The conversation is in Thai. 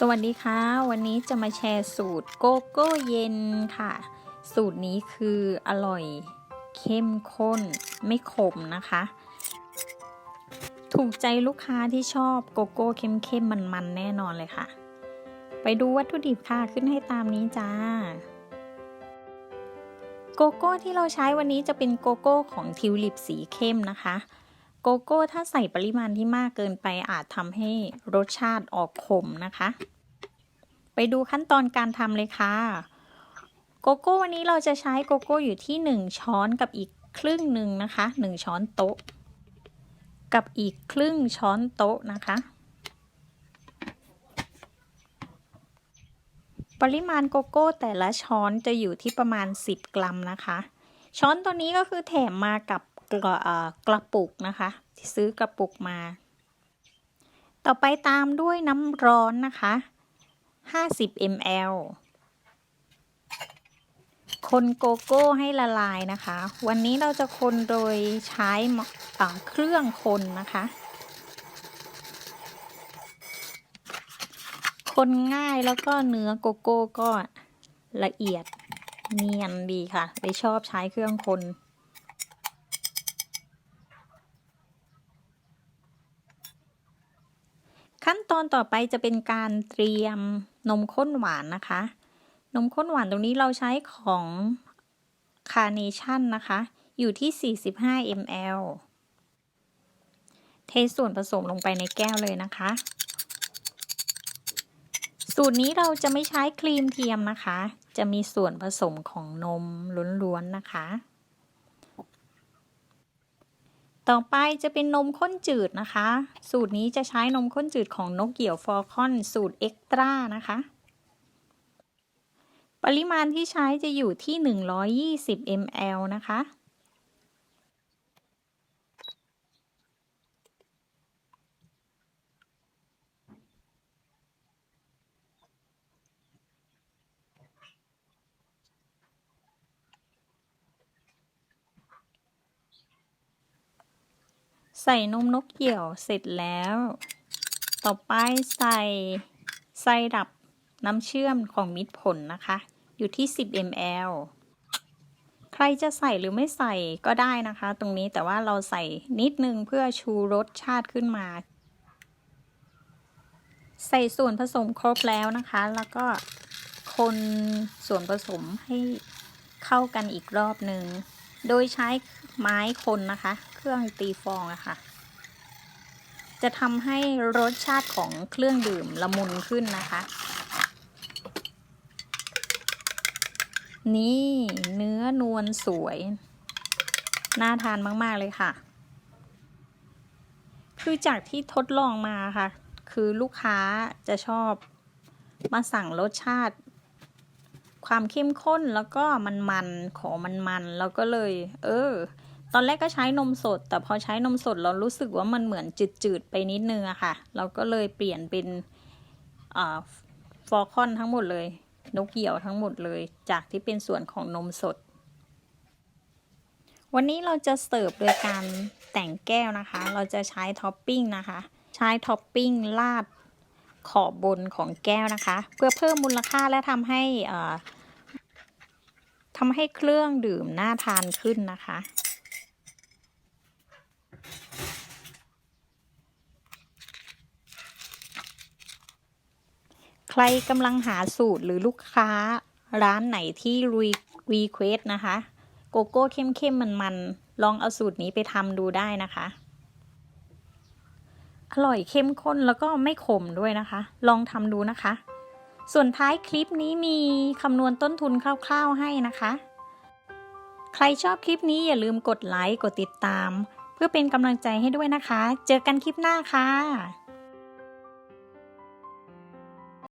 สวัสดีค่ะ วันนี้จะมาแชร์สูตรโกโก้เย็นค่ะ สูตรนี้คืออร่อยเข้มข้นไม่ขมนะคะ ถูกใจลูกค้าที่ชอบโกโก้เข้มๆมันๆ แน่นอนเลยค่ะ ไปดูวัตถุดิบค่ะขึ้นให้ตามนี้จ้า โกโก้ที่เราใช้วันนี้จะเป็นโกโก้ของทิวลิปสีเข้มนะคะ โกโก้ถ้าใส่ปริมาณที่มากเกินไปอาจทำให้รสชาติออกขมนะคะ ไปดูขั้นตอนการทำเลยค่ะ โกโก้วันนี้เราจะใช้โกโก้อยู่ที่ 1 ช้อนกับอีกครึ่งหนึ่งนะคะ 1 ช้อนโต๊ะ กับอีกครึ่งช้อนโต๊ะนะคะ ปริมาณโกโก้แต่ละช้อนจะอยู่ที่ประมาณ 10 กรัมนะคะ ช้อนตัวนี้ก็คือแถมมากับ กระกระปุกนะคะที่ซื้อกระปุกมา ต่อไปตามด้วยน้ำร้อนนะคะ 50 ml คนโกโก้ให้ละลายนะคะ วันนี้เราจะคนโดยใช้เอ่อเครื่องคนนะคะ คนง่ายแล้วก็เนื้อโกโก้ก็ละเอียดเนียนดีค่ะเลยชอบใช้เครื่องคน ขั้นตอนต่อไปจะเป็นการเตรียมนมข้นหวานนะคะ นมข้นหวานตรงนี้เราใช้ของคาร์เนชั่นนะคะ อยู่ที่ 45 ml เทส่วนผสมลงไปในแก้วเลยนะคะ สูตรนี้เราจะไม่ใช้ครีมเทียมนะคะ จะมีส่วนผสมของนมล้วนๆนะคะ ต่อไปจะเป็นนมข้นจืดนะคะ สูตรนี้จะใช้นมข้นจืดของนกเกี่ยวฟอร์คอน สูตรเอ็กตร้านะคะ ปริมาณที่ใช้จะอยู่ที่ 120 ml นะคะ ใส่นมนกเกี่ยวเสร็จแล้ว ต่อไปใส่ไซรัปน้ำเชื่อมของมิตรผลนะคะ อยู่ที่ 10 ml ใครจะใส่หรือไม่ใส่ก็ได้นะคะ ตรงนี้แต่ว่าเราใส่นิดนึงเพื่อชูรสชาติขึ้นมา ใส่ส่วนผสมครบแล้วนะคะ แล้วก็คนส่วนผสมให้เข้ากันอีกรอบหนึ่ง โดยใช้ไม้คนนะคะ รื่องตีฟองอะคะ่ะ จะทำให้รสชาติของเครื่องดื่มละมุนขึ้นนะคะ นี่เนื้อนวลสวย น่าทานมาก ๆ เลยค่ะ คือจากที่ทดลองมาค่ะ คือลูกค้าจะชอบมาสั่งรสชาติความเข้มข้นแล้วก็มันมันขอมันมันแล้วก็เลย เออ ตอนแรกก็ใช้นมสด แต่พอใช้นมสดเรารู้สึกว่ามันเหมือนจืดๆไปนิดนึงอะค่ะ เราก็เลยเปลี่ยนเป็นฟอร์คอนทั้งหมดเลย นกเหยี่ยวทั้งหมดเลย จากที่เป็นส่วนของนมสด วันนี้เราจะเสิร์ฟโดยการแต่งแก้วนะคะ เราจะใช้ท็อปปิ้งนะคะ ใช้ท็อปปิ้งลาดขอบบนของแก้วนะคะ เพื่อเพิ่มมูลค่าและทำให้ทำให้เครื่องดื่มน่าทานขึ้นนะคะ รกำลังหาสูตรหรือลูกค้าร้านไหนที่รีรีเควสนะคะ โกโก้เข้มๆมันๆ ลองเอาสูตรนี้ไปทำดูได้นะคะ อร่อยเข้มข้นแล้วก็ไม่ขมด้วยนะคะ ลองทำดูนะคะ ส่วนท้ายคลิปนี้มีคำนวณต้นทุนคร่าวๆให้นะคะ ใครชอบคลิปนี้อย่าลืมกดไลค์กดติดตาม เพื่อเป็นกำลังใจให้ด้วยนะคะ เจอกันคลิปหน้าค่ะ